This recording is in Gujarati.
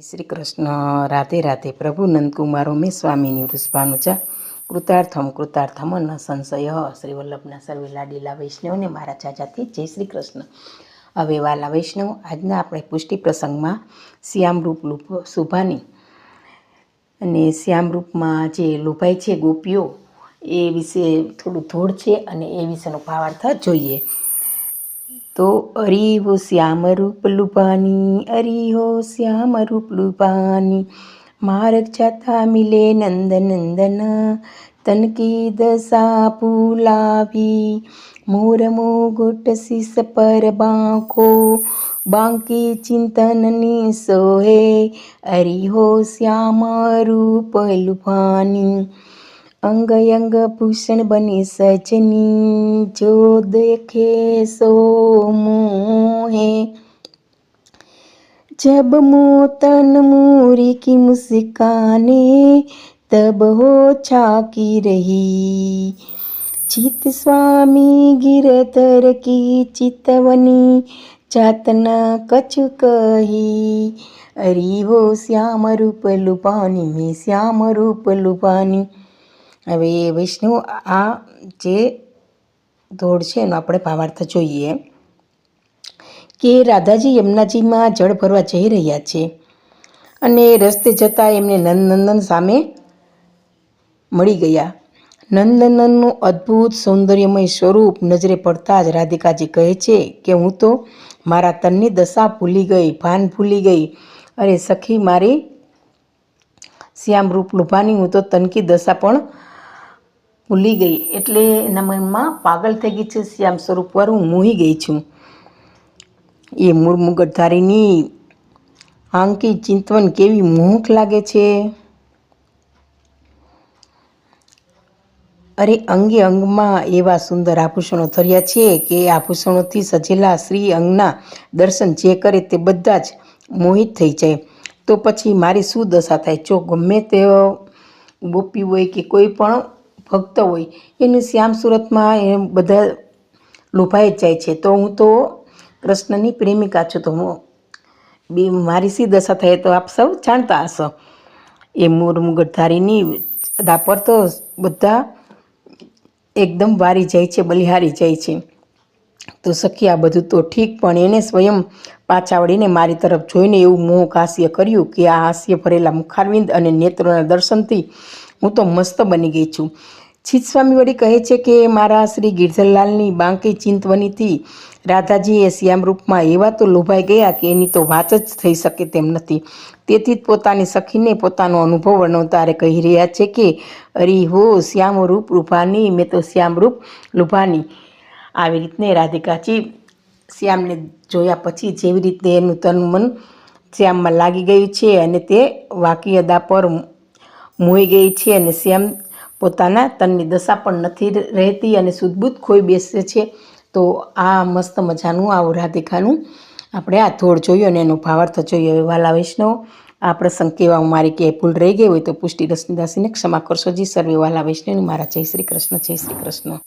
શ્રી કૃષ્ણ રાધે રાધે. પ્રભુ નંદકુમારો, મેં સ્વામીની વૃષભાનુજા કૃતાર્થમ કૃતાર્થમ ન સંશય. શ્રી વલ્લભના સર્વે લાડીલા વૈષ્ણવને મારા ચાચાથી જય શ્રી કૃષ્ણ હવે વાલા વૈષ્ણવ, આજના આપણે પુષ્ટિ પ્રસંગમાં શ્યામરૂપ લુપ શુભાની અને શ્યામરૂપમાં જે લોભાય છે ગોપીઓ, એ વિશે થોડું ધોળ છે અને એ વિશેનો ભાવાર્થ જોઈએ. તો અરી હો શ્યામ રૂપ લુભાની અરી હો શ્યામ રૂપ લુભાની માર્ગ જાતા મિલે નંદ નંદન તનકી દશા પુલાવી મોર મુગુટ શીસ પર બાંકો બાંકી ચિંતનની સોહે અરી હો શ્યામ રૂપ લુભાની અંગયંગ ભૂષણ બની સજની જો દેખે સો મોહે જબ મો તન મૂરી કી મુસ્કાને, તબ હો છાકી રહી. ચિત સ્વામી ગિરધર કી ચિતવની જાતન કछु કહી. અરી હો શ્યામ રૂપ લુપાની મેં શ્યામ રૂપ લુપાની હવે વૈષ્ણવ આ જે ધોળ છે એનો આપણે ભાવાર્થ જોઈએ કે રાધાજી યમુનાજીમાં જળ ભરવા જઈ રહ્યા છે અને રસ્તે જતાં એમને નંદનંદન સામે મળી ગયા. નંદનંદનનું અદ્ભુત સૌંદર્યમય સ્વરૂપ નજરે પડતા જ રાધિકાજી કહે છે કે હું તો મારા તનની દશા ભૂલી ગઈ, ભાન ભૂલી ગઈ. અરે સખી મારી શ્યામ રૂપ લુભાની હું તો તનકી દશા પણ ભૂલી ગઈ એટલે એના મનમાં પાગલ થઈ ગઈ છે શ્યામ સ્વરૂપ પર હું મોહી ગઈ છું. એ મૂળ મુગટધારીની આંકી ચિંતવન કેવી મોહક લાગે છે? અરે, અંગે અંગમાં એવા સુંદર આભૂષણો ધર્યા છે કે આભૂષણોથી સજેલા શ્રી અંગના દર્શન જે કરે તે બધા જ મોહિત થઈ જાય. તો પછી મારી શું દશા થાય? જો ગમે તે ગોપી હોય કે કોઈ પણ ભક્ત હોય, એનું શ્યામ સુરતમાં એ બધા લોભાઈ જ જાય છે. તો હું તો કૃષ્ણની પ્રેમિકા છું. તો હું બે મારી સી દશા થાય તો આપ સૌ જાણતા હશો. એ મોર મુગટધારીની દાપર તો બધા એકદમ વારી જાય છે, બલિહારી જાય છે. તો સખી આ બધું તો ઠીક, પણ એને સ્વયં પાછા વળીને મારી તરફ જોઈને એવું મોહ હાસ્ય કર્યું કે આ હાસ્ય ભરેલા મુખારવિંદ અને નેત્રોના દર્શનથી હું તો મસ્ત બની ગઈ છું. છીત સ્વામી વળી કહે છે કે મારા શ્રી ગિરધરલાલની બાંકી ચિંતવનીથી રાધાજી એ શ્યામ રૂપમાં એવા તો લોભાઈ ગયા કે એની તો વાત જ થઈ શકે તેમ નથી. તેથી જ પોતાની સખીને પોતાનો અનુભવ વર્ણવતારે કહી રહ્યા છે કે, અરી હો, શ્યામ રૂપ રૂપાની મેં તો શ્યામ રૂપ લુભાની. આવી રીતને રાધિકાજી શ્યામને જોયા પછી જેવી રીતે એનું તન મન શ્યામમાં લાગી ગયું છે અને તે વાકી અદા પર મોઈ ગઈ છે અને શ્યામ પોતાના તનની દશા પણ નથી રહેતી અને સુદબુદ ખોઈ બેસે છે. તો આ મસ્ત મજાનું આવું રાધિકાનું આપણે આ થોડ જોયું અને એનો ભાવાર્થ જોયો. હવે વાલા વૈષ્ણવ, આ પ્રસંગ કહેવા મારી ક્યાંય ભૂલ રહી ગઈ હોય તો પુષ્ટિ રશ્મિદાસીને ક્ષમા કરશો. જી સર્વે વાલા વૈષ્ણવની મારા જય શ્રી કૃષ્ણ, જય શ્રી કૃષ્ણ.